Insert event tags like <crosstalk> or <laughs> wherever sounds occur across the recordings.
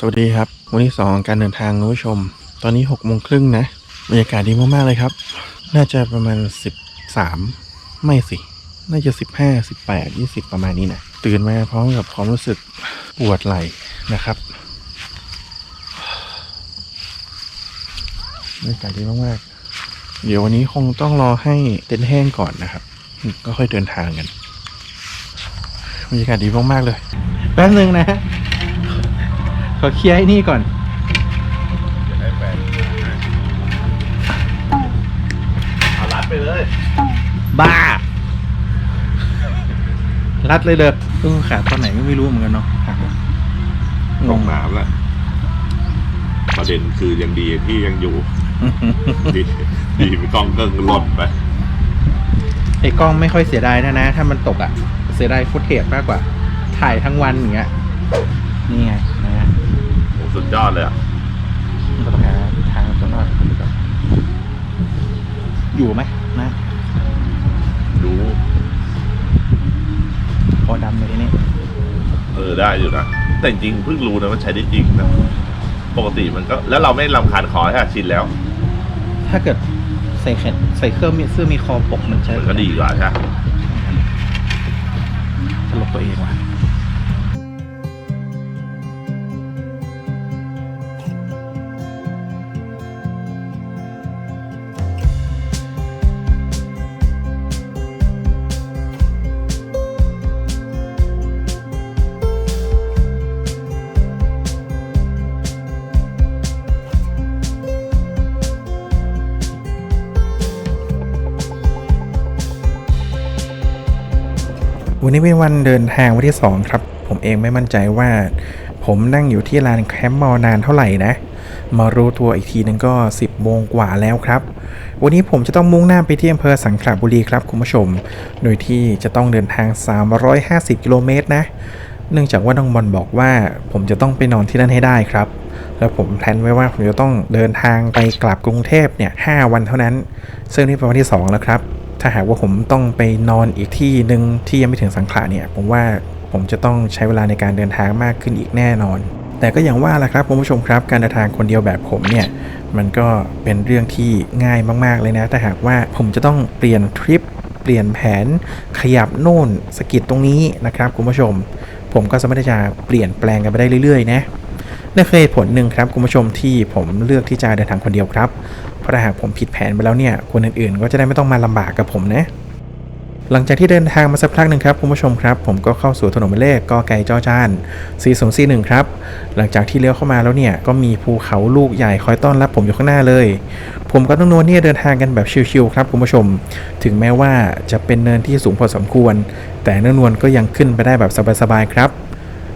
สวัสดีครับ วันที่สองของการเดินทางคุณผู้ชม ตอนนี้หกโมงครึ่งนะบรรยากาศดีมากๆเลยครับ น่าจะประมาณสิบสามไม่สิ น่าจะสิบห้าสิบแปดยี่สิบประมาณนี้นะตื่นมาพร้อมกับความรู้สึกปวดไหล่นะครับบรรยากาศดีมากๆ เดี๋ยววันนี้คงต้องรอให้เต็นท์แห้งก่อนนะครับ ก็ค่อยเดินทางกันบรรยากาศดีมากๆเลย แป๊บนึงนะ ขอเคลียร์ไอ้นี่ก่อนเอารัดไปเลย บ้า รัดเลยเด้อเออขาดตอนไหนก็ไม่รู้เหมือนกันเนาะหักว่ะตกน้ำแล้วประเด็นคือยังดีที่ยังอยู่ ดีดีไปกล้องเกิ้งหล่นไป ไอ้กล้องไม่ค่อยเสียดายนะนะ ถ้ามันตกอะ่ะ เสียดายฟุตเทจมากกว่า ถ่ายทั้งวันอย่างเงี้ยนี่ไงนะฮะโอ้สุด ยอดเลยอะมันก็ต้องหาทางตัวรอดก่อนอยู่ไหมนะดูพอดำเลยทีนี้เออได้อยู่นะ แต่จริงๆเพิ่งรู้นะว่าใช้ได้จริงนะปกติมันก็ แล้วเราไม่ลำคาญคอให้ชินแล้ว ถ้าเกิดใส่แขนใส่เครื่องมีเสื้อมีคอปกมันใช้มันก็ดีกว่าใช่ไหมตลกตัวเองว่ะ วันนี้เป็นวันเดินทางวันที่ 2 ครับ ผมเองไม่มั่นใจว่า ผมนั่งอยู่ที่ลานแคมป์มานานเท่าไหร่นะ มารู้ตัวอีกทีนึงก็ 10โมงกว่าแล้วครับ วันนี้ผมจะต้องมุ่งหน้าไปที่อำเภอสังขละบุรีครับคุณผู้ชม โดยที่จะต้องเดินทาง 350 กิโลเมตรนะ เนื่องจากว่าน้องบอลบอกว่า ผมจะต้องไปนอนที่นั่นให้ได้ครับ แล้วผมแพลนไว้ว่าผมจะต้องเดินทางไปกลับกรุงเทพเนี่ย5วันเท่านั้น ซึ่งนี่เป็นวันที่ 2 แล้วครับ ถ้าหากว่าผมต้องไปนอนอีกที่หนึ่งที่ยังไม่ถึงสังขละเนี่ย ผมว่าผมจะต้องใช้เวลาในการเดินทางมากขึ้นอีกแน่นอน แต่ก็อย่างว่าแหละครับคุณผู้ชมครับ การเดินทางคนเดียวแบบผมเนี่ย มันก็เป็นเรื่องที่ง่ายมาก ๆ เลยนะ ถ้าหากว่าผมจะต้องเปลี่ยนทริป เปลี่ยนแผน ขยับโน่นสกิดตรงนี้นะครับคุณผู้ชม ผมก็สามารถจะเปลี่ยนแปลงกันไปได้เรื่อยๆ นะ นั่นคือเหตุผลหนึ่งครับคุณผู้ชมที่ผมเลือกที่จะเดินทางคนเดียวครับ เพราะถ้าหากผมผิดแผนไปแล้วเนี่ยคนอื่นๆ ก็จะได้ไม่ต้องมาลำบากกับผมนะหลังจากที่เดินทางมาสักพักหนึ่งครับคุณผู้ชมครับ ผมก็เข้าสู่ถนนหมายเลขกอไก่จอจาน4041ครับหลังจากที่เลี้ยวเข้ามาแล้วเนี่ยก็มีภูเขาลูกใหญ่คอยต้อนรับผมอยู่ข้างหน้าเลย ผมก็ต้องนวลเนี่ยเดินทางกันแบบชิวๆครับคุณผู้ชม ถึงแม้ว่าจะเป็นเนินที่สูงพอสมควร แต่น้องนวลก็ยังขึ้นไปได้แบบสบายๆครับ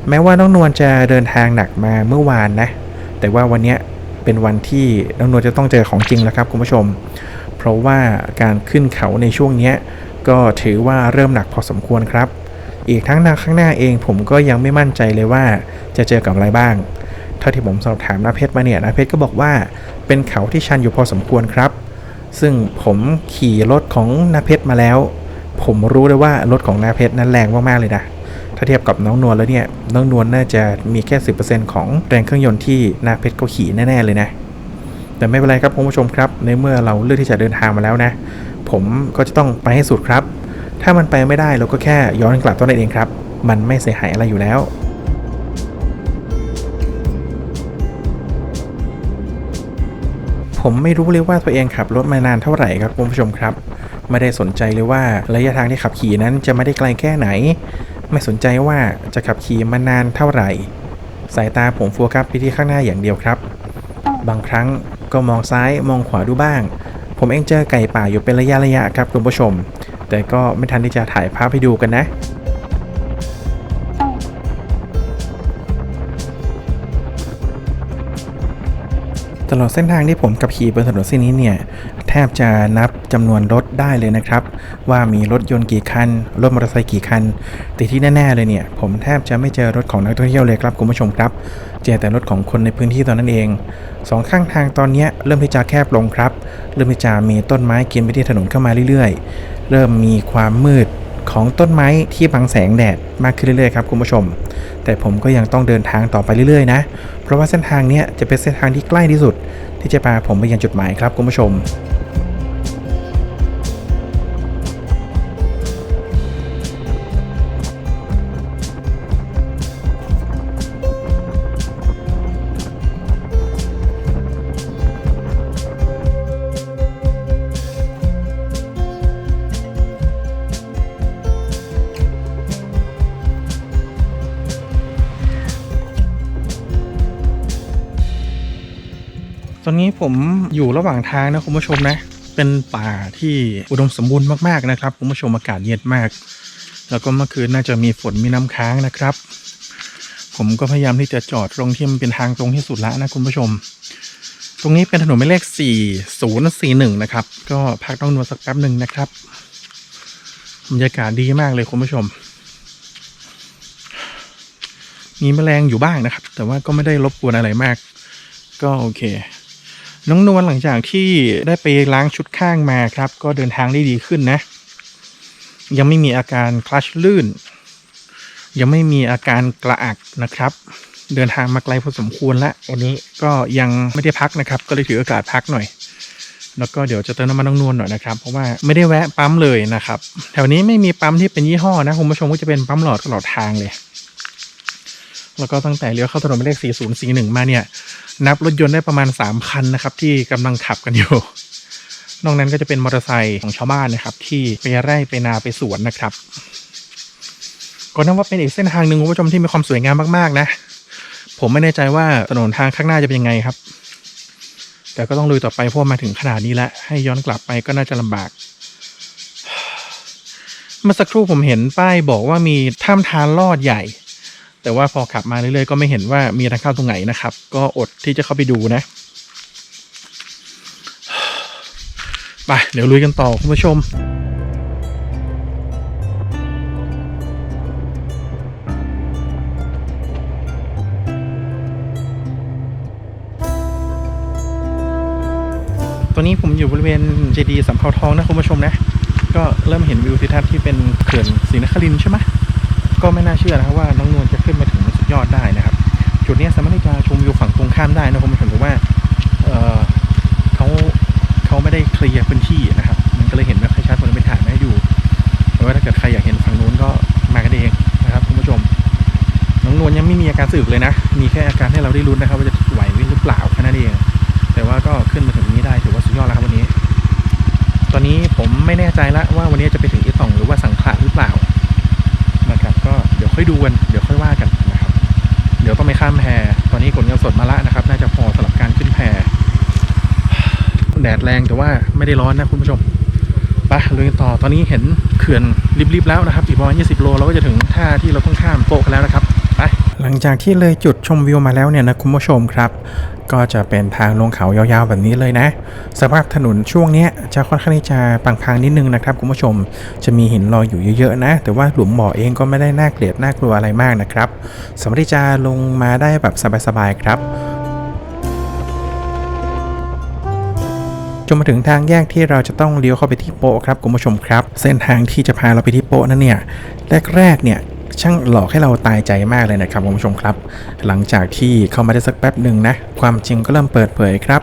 แม้ว่าน้องนวลจะเดินทางหนักมาเมื่อวานนะ แต่ว่าวันนี้เป็นวันที่น้องนวลจะต้องเจอของจริงแล้วครับคุณผู้ชม เพราะว่าการขึ้นเขาในช่วงนี้ก็ถือว่าเริ่มหนักพอสมควรครับ อีกทั้งทาข้างหน้าเองผมก็ยังไม่มั่นใจเลยว่าจะเจอกับอะไรบ้าง เท่าที่ผมสอบถามนาเพชรมาเนี่ยนาเพชรก็บอกว่าเป็นเขาที่ชันอยู่พอสมควรครับ ซึ่งผมขี่รถของนาเพชรมาแล้ว ผมรู้เลยว่ารถของนาเพชรนั้นแรงมากๆเลยนะ ถ้าเทียบกับน้องนวลแล้วเนี่ย น้องนวลน่าจะมีแค่ 10%ของแรงเครื่องยนต์ที่นาเพชรเขาขี่แน่ ๆ เลยนะ แต่ไม่เป็นไรครับคุณผู้ชมครับ ในเมื่อเราเลือกที่จะเดินทางมาแล้วนะ ผมก็จะต้องไปให้สุดครับ ถ้ามันไปไม่ได้เราก็แค่ย้อนกลับตัวนั้นเองครับ มันไม่เสียหายอะไรอยู่แล้วผมไม่รู้เลยว่าตัวเองขับรถมานานเท่าไหร่ครับคุณผู้ชมครับ ไม่ได้สนใจเลยว่าระยะทางที่ขับขี่นั้นจะไม่ได้ไกลแค่ไหน ไม่สนใจว่าจะขับขี่มานานเท่าไหร่ สายตาผมโฟกัสไปที่ข้างหน้าอย่างเดียวครับ บางครั้งก็มองซ้ายมองขวาดูบ้าง ผมเองเจอไก่ป่าอยู่เป็นระยะระยะครับคุณผู้ชม แต่ก็ไม่ทันที่จะถ่ายภาพให้ดูกันนะตลอดเส้นทางที่ผมขับขี่บนถนนเส้นนี้เนี่ย แทบจะนับจำนวนรถได้เลยนะครับ ว่ามีรถยนต์กี่คัน รถมอเตอร์ไซค์กี่คันแต่ที่แน่ๆเลยเนี่ย ผมแทบจะไม่เจอรถของนักท่องเที่ยวเลยครับคุณผู้ชมครับ เจอแต่รถของคนในพื้นที่ตอนนั้นเองสองข้างทางตอนนี้เริ่มที่จะแคบลงครับ เริ่มที่จะมีต้นไม้กินไปที่ถนนเข้ามาเรื่อยๆ เริ่มมีความมืดของต้นไม้ที่บังแสงแดดมากขึ้นเรื่อยๆครับคุณผู้ชม แต่ผมก็ยังต้องเดินทางต่อไปเรื่อยๆนะ เพราะว่าเส้นทางนี้จะเป็นเส้นทางที่ใกล้ที่สุด ที่จะพาผมไปยังจุดหมายครับคุณผู้ชม ผมอยู่ระหว่างทางนะคุณผู้ชมนะ เป็นป่าที่อุดมสมบูรณ์มากๆนะครับคุณผู้ชมอากาศเย็นมาก แล้วก็เมื่อคืนน่าจะมีฝนมีน้ำค้างนะครับ ผมก็พยายามที่จะจอดตรงที่มันเป็นทางตรงที่สุดแล้วนะคุณผู้ชม ตรงนี้เป็นถนนหมายเลข 4041 นะครับ ก็พักต้องนวดสักแป๊บหนึ่งนะครับบรรยากาศดีมากเลยคุณผู้ชม มีแมลงอยู่บ้างนะครับ แต่ว่าก็ไม่ได้รบกวนอะไรมาก ก็โอเค น้องนวลหลังจากที่ได้ไปล้างชุดข้างมาครับ ก็เดินทางได้ดีขึ้นนะ ยังไม่มีอาการคลัชลื่น ยังไม่มีอาการกระอักนะครับ เดินทางมาไกลพอสมควรแล้ววันนี้ก็ยังไม่ได้พักนะครับ ก็เลยถือโอกาสพักหน่อย แล้วก็เดี๋ยวจะเติมน้ำมันน้องนวลหน่อยนะครับ เพราะว่าไม่ได้แวะปั๊มเลยนะครับ แถวนี้ไม่มีปั๊มที่เป็นยี่ห้อนะคุณผู้ชมก็จะเป็นปั๊มหลอดตลอดทางเลย แล้วก็ตั้งแต่เลี้ยวเข้าถนนหมายเลข 4041 มาเนี่ย นับรถยนต์ได้ประมาณ 3 คันนะครับที่กำลังขับกันอยู่ นอกนั้นก็จะเป็นมอเตอร์ไซค์ของชาวบ้านนะครับ ที่ไปไร่ไปนาไปสวนนะครับ ก็นับว่าเป็นอีกเส้นทางหนึ่งคุณผู้ชมที่มีความสวยงามมากๆนะ ผมไม่แน่ใจว่าถนนทางข้างหน้าจะเป็นยังไงครับ แต่ก็ต้องลุยต่อไปเพราะมาถึงขนาดนี้แล้วให้ย้อนกลับไปก็น่าจะลำบากเมื่อสักครู่ผมเห็นป้ายบอกว่ามีถ้ำทานลอดใหญ่ แต่ว่าพอขับมาเรื่อยๆก็ไม่เห็นว่ามีทางเข้าตรงไหนนะครับ ก็อดที่จะเข้าไปดูนะไปเดี๋ยวลุยกันต่อคุณผู้ชมตอนนี้ผมอยู่บริเวณเจดีย์สำเภาทองนะคุณผู้ชมนะ ก็เริ่มเห็นวิวทิวทัศน์ที่เป็นเขื่อนศรีนครินทร์ใช่ไหม ก็ไม่น่าเชื่อนะครับว่าน้องนวลจะขึ้นมาถึงสุดยอดได้นะครับ จุดนี้สามารถที่จะชมวิวฝั่งตรงข้ามได้นะคุณผู้ชมแต่ว่าเเขาเขาไม่ได้เคลียร์พื้นที่นะครับ มันก็เลยเห็นไม่ค่อยชัดผมเลยไปถ่ายมาให้ดูแต่ว่าถ้าเกิดใครอยากเห็นฝั่งนู้นก็มากันเองนะครับคุณผู้ชม น้องนวลยังไม่มีอาการสึกเลยนะ มีแค่อาการให้เราได้รุ้นนะครับว่าจะไหวหรือเปล่าแค่นั้นเอง แต่ว่าก็ขึ้นมาถึงนี้ได้ถือว่าสุดยอดแล้วครับวันนี้ ตอนนี้ผมไม่แน่ใจล้วว่าวันนี้จะไปถึงอีตองหรือว่าสังขละหรือเปล่า นะครับก็เดี๋ยว ค่อยดูกันเดี๋ยวค่อยว่ากันนะครับ เดี๋ยวต้องไปข้ามแพตอนนี้ขนเงินสดมาละนะครับ น่าจะพอสำหรับการขึ้นแพแดดแรงแต่ว่าไม่ได้ร้อนนะคุณผู้ชมไปลุยกันต่อตอนนี้เห็นเขื่อนริบๆแล้วนะครับ อีกประมาณ20 โลเราก็จะถึงท่าที่เราต้องข้ามโป๊ะกันแล้วนะครับไปหลังจากที่เลยจุดชมวิวมาแล้วเนี่ยนะคุณผู้ชมครับ ก็จะเป็นทางลงเขายาวๆแบบนี้เลยนะสภาพถนนช่วงนี้จะค่อนข้างที่จะพังนิดนึงนะครับคุณผู้ชมจะมีหินลอยอยู่เยอะๆนะ แต่ว่าหลุมบ่อเองก็ไม่ได้น่าเกลียดน่ากลัวอะไรมากนะครับสามารถที่จะลงมาได้แบบสบายๆครับจนมาถึงทางแยกที่เราจะต้องเลี้ยวเข้าไปที่โปะครับคุณผู้ชมครับ เส้นทางที่จะพาเราไปที่โปะนั้นเนี่ยแรกๆเนี่ย ช่างหลอกให้เราตายใจมากเลยนะครับคุณผู้ชมครับ หลังจากที่เข้ามาได้สักแป๊บหนึ่งนะ ความจริงก็เริ่มเปิดเผยครับ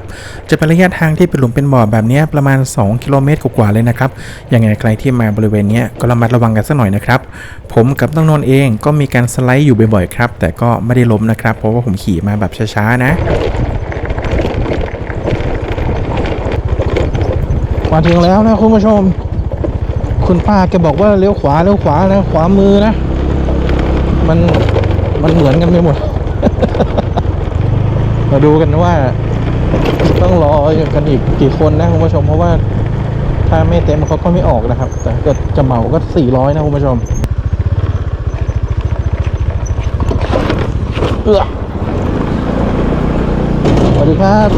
จะเป็นระยะทางที่เป็นหลุมเป็นบ่อแบบนี้ประมาณ 2 กิโลเมตรกว่าเลยนะครับยังไงใครที่มาบริเวณนี้ก็ระมัดระวังกันสักหน่อยนะครับ ผมกับน้องนนท์เองก็มีการสไลด์อยู่บ่อยๆครับ แต่ก็ไม่ได้ล้มนะครับ เพราะว่าผมขี่มาแบบช้าๆนะมาถึงแล้วนะคุณผู้ชม คุณป้าแกบอกว่าเลี้ยวขวาเลี้ยวขวานะขวามือนะ มันมันเหมือนกันไปหมด มาดูกันว่า ต้องรอกันอีกกี่คนนะคุณผู้ชมเพราะว่าถ้าไม่เต็มเขาก็ไม่ออกนะครับ แต่ก็จะเหมาก็สี่ร้อยนะคุณผู้ชมเอือสวัสดีครับ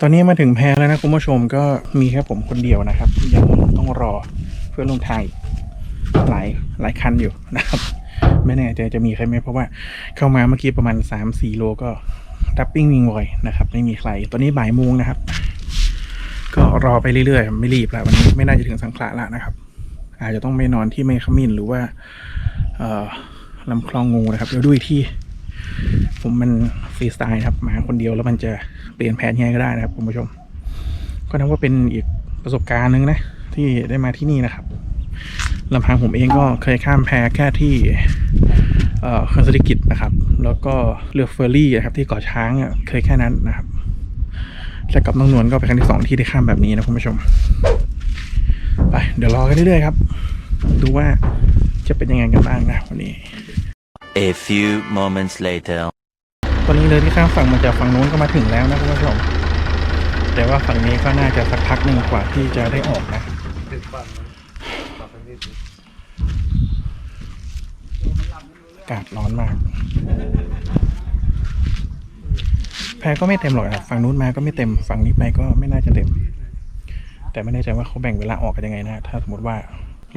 ตอนนี้มาถึงแพแล้วนะคุณผู้ชมก็มีแค่ผมคนเดียวนะครับยังต้องรอเพื่อนลงทางหลายหลายคันอยู่นะครับ ไม่แน่ใจจะมีใครไหมเพราะว่าเข้ามาเมื่อกี้ประมาณ 3-4 โลก็ดับปิ้งวิงวอยนะครับ ไม่มีใคร ตอนนี้บ่ายโมงนะครับ ก็รอไปเรื่อยๆ ไม่รีบแล้ววันนี้ไม่น่าจะถึงสังขละแล้วนะครับ อาจจะต้องไปนอนที่ไม่ขมิ้นหรือว่าเอ่อลำคลองงูนะครับ เดี๋ยวดูอีกที่ ผมมันฟรีสไตล์นะครับมาคนเดียวแล้วมันจะเปลี่ยนแผนยังไงก็ได้นะครับคุณผู้ชม ก็นับว่าเป็นอีกประสบการณ์หนึ่งนะที่ได้มาที่นี่นะครับ ลำพังผมเองก็เคยข้ามแพแค่ที่เอ่อเขื่อนเศรษฐกิจนะครับ แล้วก็เรือเฟอร์รี่นะครับที่เกาะช้างอะเคยแค่นั้นนะครับแต่กับน้องนวลก็เป็นครั้งที่สองที่ได้ข้ามแบบนี้นะคุณผู้ชม ไปเดี๋ยวรอกันเรื่อยๆครับ ดูว่าจะเป็นยังไงกันบ้างนะวันนี้ A few moments later. ตอนนี้เลยที่ข้ามฝั่งมาจากฝั่งนู้นก็มาถึงแล้วนะคุณผู้ชม แต่ว่าฝั่งนี้ก็น่าจะสักพักหนึ่งกว่าที่จะได้ออกนะ อากาศร้อนมาก แพรก็ไม่เต็มหรอกครับฝั่งนู้นมาก็ไม่เต็มฝั่งนี้ไปก็ไม่น่าจะเต็ม แต่ไม่แน่ใจว่าเขาแบ่งเวลาออกกันยังไงนะ ถ้าสมมติว่า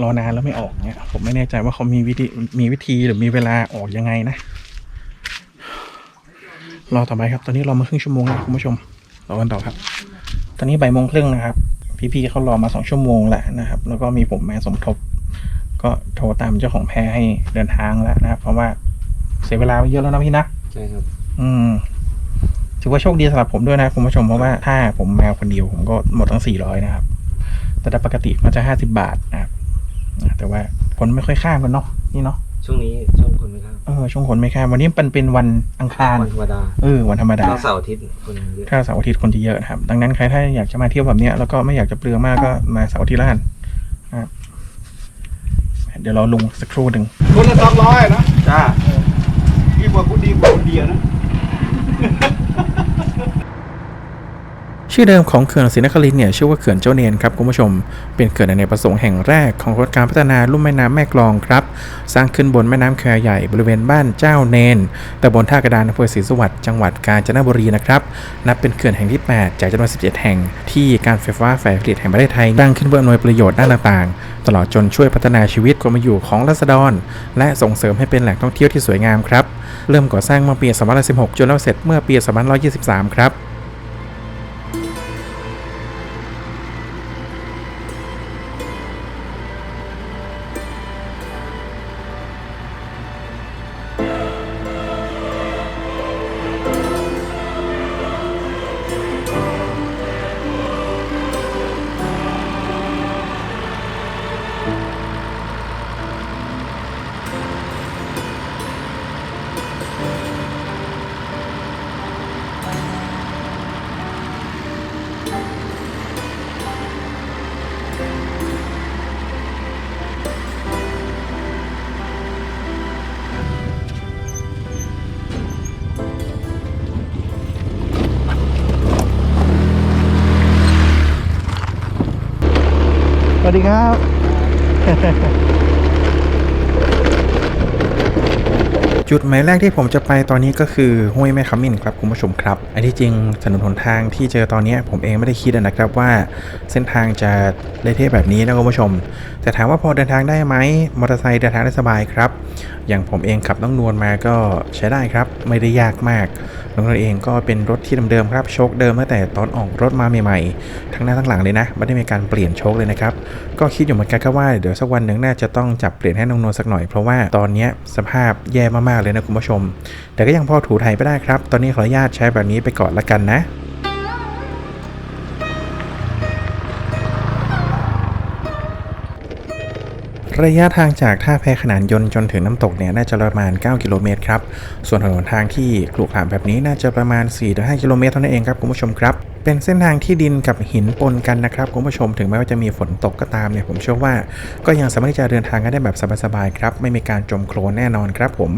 รอนานแล้วไม่ออกเนี่ยผมไม่แน่ใจว่าเขามีวิธีมีวิธีหรือมีเวลาออกยังไงนะรอต่อไปครับ ตอนนี้รอมาครึ่งชั่วโมงแล้วคุณผู้ชมรอกันต่อครับ ตอนนี้บ่ายโมงครึ่งนะครับ พี่ๆเขารอมาสองชั่วโมงแหล้วนะครับ แล้วก็มีผมมาสมทบ ก็โทรตามเจ้าของแพรให้เดินทางแล้วนะครับ เพราะว่าเสียเวลาไปเยอะแล้วนะพี่นะ ใช่ครับ อืม ถือว่าโชคดีสำหรับผมด้วยนะคุณผู้ชมเพราะว่าถ้าผมมาคนเดียวผมก็หมดตั้งสี่ร้อยนะครับ แต่ถ้าปกติมันจะห้าสิบาทนะครับอะแต่ว่าคนไม่ค่อยข้ามกันเนาะนี่เนาะช่วงนี้ช่วงคนไม่ข้ามเออช่วงคนไม่ข้ามวันนี้มันเป็นวันอังคารวันธรรมดาเออวันธรรมดาถ้าเสาร์อาทิตย์คนเยอะถ้าเสาร์อาทิตย์คนจะเยอะนะครับ ดังนั้นใครถ้าอยากจะมาเที่ยวแบบเนี้ยแล้วก็ไม่อยากจะเปลืองมากก็มาเสาร์อาทิตย์ละกันนะครับ เดี๋ยวเราลงสักครู่หนึ่งคนละสองร้อยนะจ้าดีกว่าคุณดีกว่าคนเดียวนะ ชื่อเดิมของเขื่อนศรีนครินเนี่ยชื่อว่าเขื่อนเจ้าเนียนครับคุณผู้ชม เป็นเขื่อนอเนประสงค์แห่งแรกของโครงการพัฒนาลุ่มแม่น้ำแม่กลองครับ สร้างขึ้นบนแม่น้ำแควใหญ่บริเวณบ้านเจ้าเนนตำบลท่ากระดานอำเภอศรีสวัสดิ์จังหวัดกาญจนบุรีนะครับ นับเป็นเขื่อนแห่งที่ 8 จากจำนวน 17 แห่ง ที่การไฟฟ้าฝ่ายผลิตแห่งประเทศไทยตั้งขึ้นเพื่ออำนวยประโยชน์ด้านต่างๆ ตลอดจนช่วยพัฒนาชีวิตความเป็นอยู่ของราษฎร และส่งเสริมให้เป็นแหล่งท่องเที่ยวที่สวยงามครับ เริ่มก่อสร้างเมื่อปี 2516 จนแล้วเสร็จเมื่อปี 2523 ครับ วัสดีครับ จุดหมายแรกที่ผมจะไปตอนนี้ก็คือห้วยแม่ขมิ้นครับคุณผู้ชมครับ อันที่จริงถนนหนทางที่เจอตอนนี้ผมเองไม่ได้คิดนะครับว่าเส้นทางจะเละเทะแบบนี้นะคุณผู้ชม แต่ถามว่าพอเดินทางได้ไหมมอเตอร์ไซค์เดินทางได้สบายครับ อย่างผมเองขับน้องนวลมาก็ใช้ได้ครับ ไม่ได้ยากมากน้องนวลเองก็เป็นรถที่เดิมๆครับโชคเดิมตั้งแต่ตอนออกรถมาใหม่ๆทั้งหน้าทั้งหลังเลยนะไม่ได้มีการเปลี่ยนโชคเลยนะครับก็คิดอยู่เหมือนกันครับว่าเดี๋ยวสักวันหนึ่งน่าจะต้องจับเปลี่ยนให้น้องนวลสักหน่อยเพราะว่าตอนนี้สภาพแย่มากๆเลยนะคุณผู้ชม แต่ก็ยังพอถูถ่ายไปได้ครับ ตอนนี้ขออนุญาตใช้แบบนี้ไปก่อนละกันนะ ระยะทางจากท่าแพขนานยนต์จนถึงน้ำตกเนี่ยน่าจะประมาณ 9 กิโลเมตรครับ ส่วนถนนทางที่ขรุขระแบบนี้น่าจะประมาณ 4-5 กิโลเมตรเท่านั้นเองครับคุณผู้ชมครับ เป็นเส้นทางที่ดินกับหินปนกันนะครับคุณผู้ชมถึงแม้ว่าจะมีฝนตกก็ตามเนี่ยผมเชื่อว่า ก็ยังสามารถที่จะเดินทางกันได้แบบสบายๆครับไม่มีการจมโคลนแน่นอนครับผม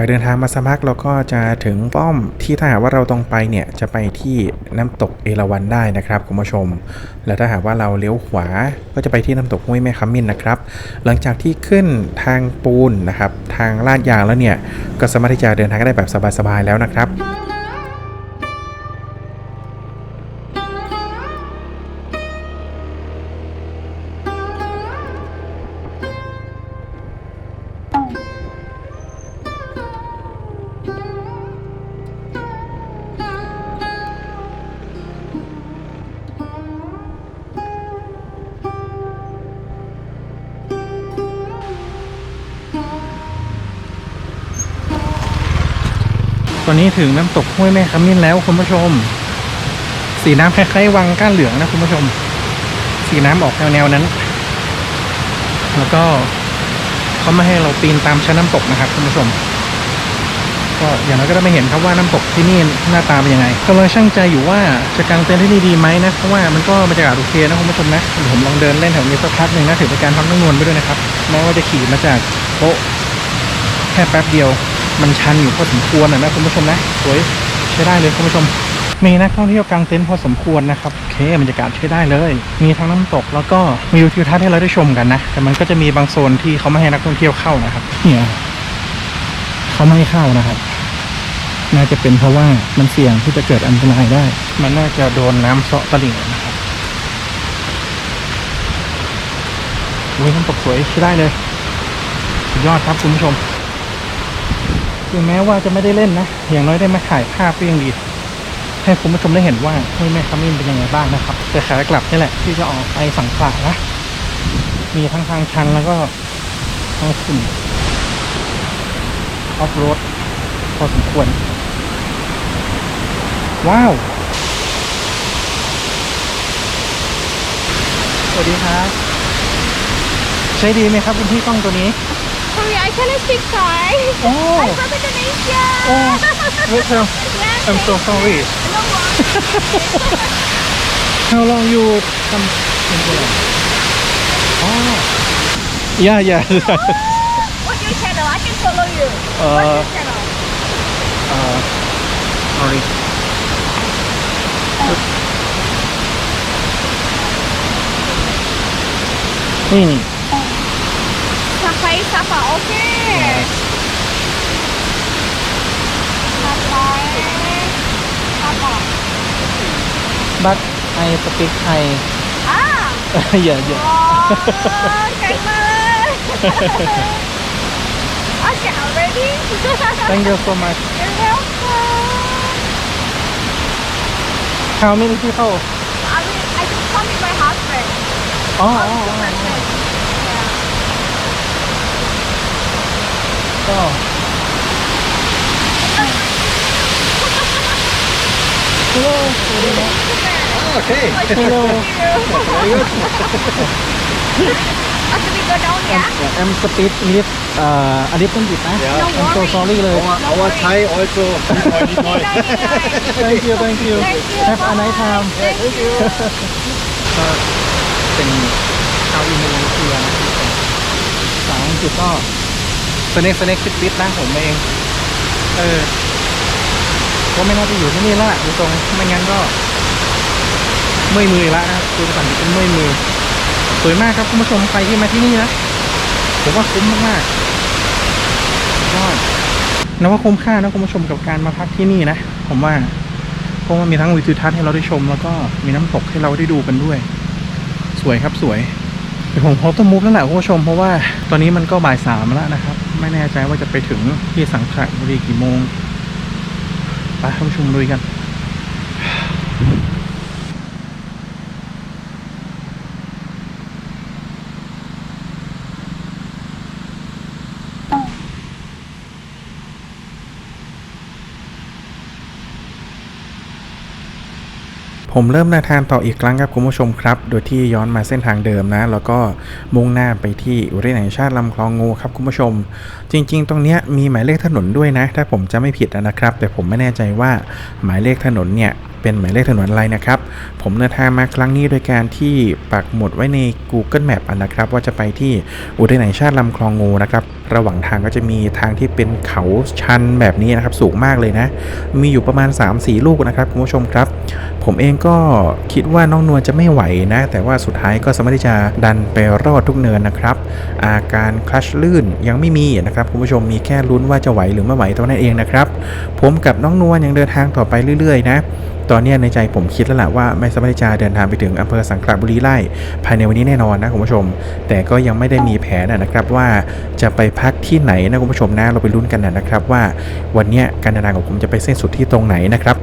จากเดินทางมาสักพักเราก็จะถึงป้อมที่ถ้าหากว่าเราตรงไปเนี่ยจะไปที่น้ำตกเอราวันได้นะครับคุณผู้ชม และถ้าหากว่าเราเลี้ยวขวาก็จะไปที่น้ำตกห้วยแม่ขมิ้นนะครับ หลังจากที่ขึ้นทางปูนนะครับทางลาดยางแล้วเนี่ยก็สามารถที่จะเดินทางได้แบบสบายๆแล้วนะครับ ถึงน้ำตกห้วยแม่ขมิ้นแล้วคุณผู้ชม สีน้ำคล้ายๆวังก้านเหลืองนะคุณผู้ชม สีน้ำออกแนวๆนั้น แล้วก็เขาไม่ให้เราปีนตามชั้นน้ำตกนะครับคุณผู้ชม ก็อย่างน้อยก็ได้ไม่เห็นครับว่าน้ำตกที่นี่หน้าตาเป็นยังไงกำลังช่างใจอยู่ว่าจะกางเต็นท์ที่นี่ดีไหมนะเพราะว่ามันก็บรรยากาศโอเคนะคุณผู้ชมนะเดี๋ยวผมลองเดินเล่นแถวนี้สักพักหนึ่งนะถือเป็นการพักนั่งนวลไปด้วยนะครับแม้ว่าจะขี่มาจากโต๊ะแค่แป๊บเดียว มันชันอยู่พอสมควรนะนะคุณผู้ชมนะสวยใช้ได้เลยคุณผู้ชม มีนักท่องเที่ยวกางเต็นท์พอสมควรนะครับโอเคบรรยากาศใช้ได้เลย มีทั้งน้ำตกแล้วก็มีวิวทิวทัศน์ให้เราได้ชมกันนะ แต่มันก็จะมีบางโซนที่เขาไม่ให้นักท่องเที่ยวเข้านะครับเนี่ยเขาไม่ให้เข้านะครับน่าจะเป็นเพราะว่ามันเสี่ยงที่จะเกิดอันตรายได้ มันน่าจะโดนน้ำเซาะตลิ่งนะครับอุ้ยน้ำตกสวยใช้ได้เลย สุดยอดครับคุณผู้ชม ถึงแม้ว่าจะไม่ได้เล่นนะ อย่างน้อยได้มาถ่ายภาพก็ยังดี ให้คุณผู้ชมได้เห็นว่าห้วยแม่ขมิ้นเป็นยังไงบ้างนะครับ แต่ขากลับนี่แหละที่จะออกไปสังขละนะ มีทั้งทางชันแล้วก็ทางขึ้นออฟโรดพอสมควร ว้าว สวัสดีครับ ใช้ดีไหมครับคุณพี่กล้องตัวนี้ I cannot speak Thai. โอ้ I'm from Indonesia. Oh, welcome. Yeah, I'm so sorry. you. No. <laughs> How long you come in Thailand? Oh. Yeah, yeah. What's your channel? I can follow you. Uh, What's your channel? uh, sorry. Hmm. Okay. Safai Safa. But I speak I Ah. <laughs> yeah, yeah. Oh, <laughs> thank <laughs> you. okay, already? Thank you so much. You're welcome. How many people? I mean, I just come with my husband. Oh, Oh, oh, two oh, oh. Hello. Okay. Hello. After we go down, yeah? I'm speak English uh, a little bit นะ Yeah. No I'm so worries. sorry เลย Our, our Thai also. Ninoy, ninoy. Thank you thank you Thank you. Have a nice time Thank you. <laughs> ก็เป็นชาวอินโดนีเซียนะสาวอังกฤษก็ส เน็กสเน็กฟิตฟิตนะผมเอง เออก็ไม่น่าจะอยู่ที่นี่แล้วล่ะดูตรงไม่งั้นก็เมื่อยมืออีกแล้วนะดูก่อนเป็นเมื่อยมือ สวยมากครับคุณผู้ชมใครที่มาที่นี่นะผมว่าคุ้มมากๆยอดนับว่าคุ้มค่านะคุณผู้ชมกับการมาพักที่นี่นะ ผมว่าเพราะว่ามีทั้งวิวทิวทัศน์ให้เราได้ชม แล้วก็มีน้ำตกให้เราได้ดูกันด้วย สวยครับสวย เดี๋ยวผมพอต้องมุฟแล้วแหละคุณผู้ชมเพราะว่าตอนนี้มันก็บ่ายสามแล้วนะครับ ไม่แน่ใจว่าจะไปถึงที่สังขละบุรีกี่โมงไปคุณผู้ชมลุยกัน ผมเริ่มเดินทางต่ออีกครั้งครับคุณผู้ชมครับ โดยที่ย้อนมาเส้นทางเดิมนะ แล้วก็มุ่งหน้าไปที่อุทยานแห่งชาติลำคลองงูครับคุณผู้ชม จริง ๆ ตรงเนี้ยมีหมายเลขถนนด้วยนะ ถ้าผมจะไม่ผิดนะครับ แต่ผมไม่แน่ใจว่าหมายเลขถนนเนี่ย เป็นหมายเลขถนนอะไรนะครับ ผมเดินทางมาครั้งนี้โดยการที่ปักหมุดไว้ใน Google Map อะนะครับ ว่าจะไปที่อุทยานชาติลำคลองงูนะครับ ระหว่างทางก็จะมีทางที่เป็นเขาชันแบบนี้นะครับ สูงมากเลยนะ มีอยู่ประมาณ 3-4 ลูกนะครับคุณผู้ชมครับ ผมเองก็คิดว่าน้องนวลจะไม่ไหวนะ แต่ว่าสุดท้ายก็สามารถที่จะดันไปรอดทุกเนินนะครับ อาการคลัชลื่นยังไม่มีนะครับคุณผู้ชมมีแค่ลุ้นว่าจะไหวหรือไม่ไหวเท่านั้นเองนะครับ ผมกับน้องนวลยังเดินทางต่อไปเรื่อยๆ นะ ตอนนี้ในใจผมคิดแล้วแหละว่าไม่สามารถจะเดินทางไปถึงอำเภอสังขละบุรีไล่ภายในวันนี้แน่นอนนะคุณผู้ชม แต่ก็ยังไม่ได้มีแผนนะครับว่าจะไปพักที่ไหนนะคุณผู้ชมนะเราไปลุ้นกันนะครับว่าวันนี้การเดินทางของผมจะไปเส้นสุดที่ตรงไหนนะครับ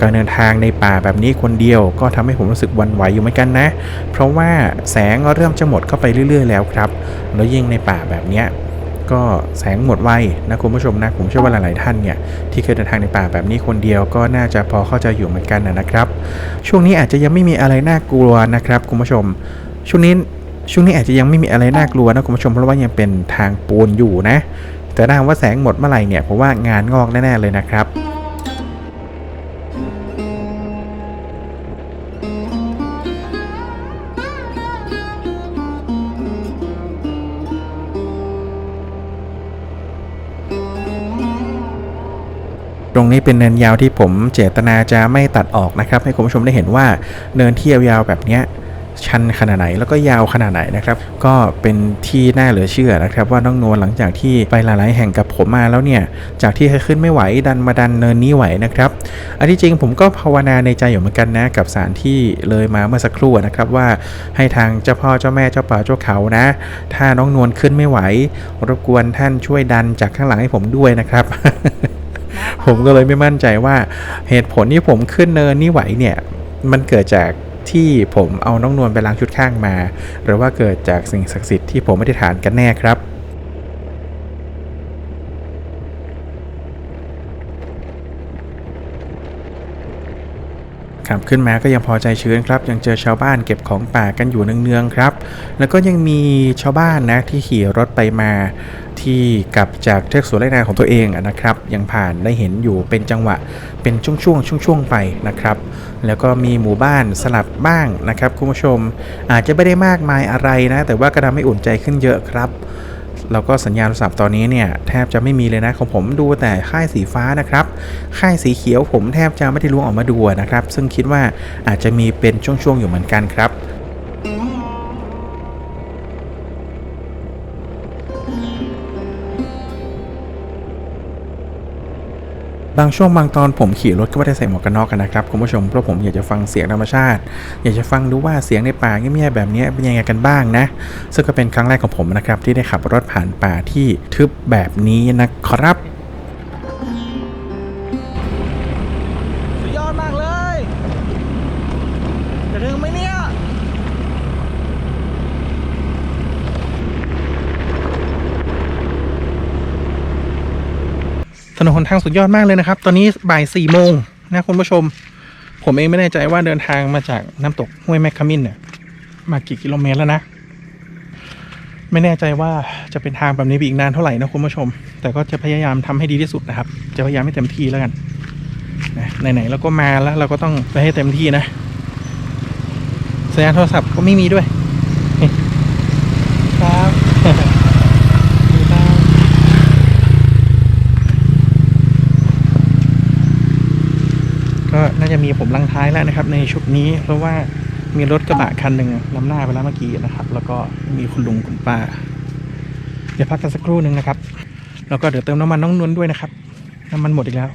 การเดินทางในป่าแบบนี้คนเดียวก็ทำให้ผมรู้สึกวันไหวอยู่เหมือนกันนะ เพราะว่าแสงเริ่มจะหมดเข้าไปเรื่อย ๆ แล้วครับ แล้วยิ่งในป่าแบบนี้ ก็แสงหมดไวนะคุณผู้ชมนะผมเชื่อว่าหลายๆท่านเนี่ยที่เคยเดินทางในป่าแบบนี้คนเดียวก็น่าจะพอเข้าใจอยู่เหมือนกันนะครับ ช่วงนี้อาจจะยังไม่มีอะไรน่ากลัวนะครับคุณผู้ชม ช่วงนี้ช่วงนี้อาจจะยังไม่มีอะไรน่ากลัวนะคุณผู้ชมเพราะว่ายังเป็นทางปูนอยู่นะ แต่ถ้าว่าแสงหมดเมื่อไหร่เนี่ยผมว่างานงอกแน่ๆเลยนะครับ รงนี้เป็นเนินยาวที่ผมเจตนาจะไม่ตัดออกนะครับ ให้คุณผู้ชมได้เห็นว่าเนินที่ยาวๆแบบนี้ชันขนาดไหนแล้วก็ยาวขนาดไหนนะครับ ก็เป็นที่น่าเหลือเชื่อนะครับ ว่าน้องนวลหลังจากที่ไปหลายๆแห่งกับผมมาแล้วเนี่ย จากที่เคยขึ้นไม่ไหวดันมาดันเนินนี้ไหวนะครับ อันที่จริงผมก็ภาวนาในใจอยู่เหมือนกันนะ กับสารที่เลยมาเมื่อสักครู่นะครับว่าให้ทางเจ้าพ่อเจ้าแม่เจ้าป่าเจ้าเขานะ ถ้าน้องนวลขึ้นไม่ไหว รบกวนท่านช่วยดันจากข้างหลังให้ผมด้วยนะครับ ผมก็เลยไม่มั่นใจว่าเหตุผลที่ผมขึ้นเนินนี่ไหวเนี่ย มันเกิดจากที่ผมเอาน้องนวลไปล้างชุดข้างมา หรือว่าเกิดจากสิ่งศักดิ์สิทธิ์ที่ผมไม่ได้ฐานกันแน่ครับ ครับขึ้นมาก็ยังพอใจชื้นครับ ยังเจอชาวบ้านเก็บของป่ากันอยู่เนืองๆครับ แล้วก็ยังมีชาวบ้านนะที่ขี่รถไปมาที่กลับจากเทือกสวนไรนาของตัวเองนะครับ ยังผ่านได้เห็นอยู่เป็นจังหวะเป็นช่วงๆช่วงๆไปนะครับ แล้วก็มีหมู่บ้านสลับบ้างนะครับคุณผู้ชม อาจจะไม่ได้มากมายอะไรนะ แต่ว่าก็ทำให้อุ่นใจขึ้นเยอะครับ แล้วก็สัญญาณโทรศัพท์ตอนนี้เนี่ยแทบจะไม่มีเลยนะของผมดูแต่ค่ายสีฟ้านะครับ ค่ายสีเขียวผมแทบจะไม่ได้ล้วงออกมาดูนะครับ ซึ่งคิดว่าอาจจะมีเป็นช่วงๆอยู่เหมือนกันครับ บางช่วงบางตอนผมขี่รถก็ไม่ได้ใส่หมวกกันน็อกกันนะครับคุณผู้ชมเพราะผมอยากจะฟังเสียงธรรมชาติ อยากจะฟังดูว่าเสียงในป่าเงียบๆแบบนี้เป็นยังไงกันบ้างนะ ซึ่งก็เป็นครั้งแรกของผมนะครับที่ได้ขับรถผ่านป่าที่ทึบแบบนี้นะครับ ถนนหนทางสุดยอดมากเลยนะครับ ตอนนี้บ่ายสี่โมงนะคุณผู้ชม ผมเองไม่แน่ใจว่าเดินทางมาจากน้ำตกห้วยแมคคามินเนี่ยมากี่กิโลเมตรแล้วนะ ไม่แน่ใจว่าจะเป็นทางแบบนี้อีกนานเท่าไหร่นะคุณผู้ชม แต่ก็จะพยายามทำให้ดีที่สุดนะครับ จะพยายามให้เต็มที่แล้วกันไหนๆเราก็มาแล้วเราก็ต้องไปให้เต็มที่นะสัญญาณโทรศัพท์ก็ไม่มีด้วยครับ ครับ ก็น่าจะ มีผมลังท้ายแล้วนะครับ ในชุดนี้ เพราะว่ามีรถกระบะคันหนึ่งนำหน้าไปแล้วเมื่อกี้นะครับ แล้วก็มีคุณลุงคุณป้า เดี๋ยวพักกันสักครู่หนึ่งนะครับ แล้วก็เดี๋ยวเติมน้ำมันน้องนวลด้วยนะครับ น้ำมันหมดอีกแล้ว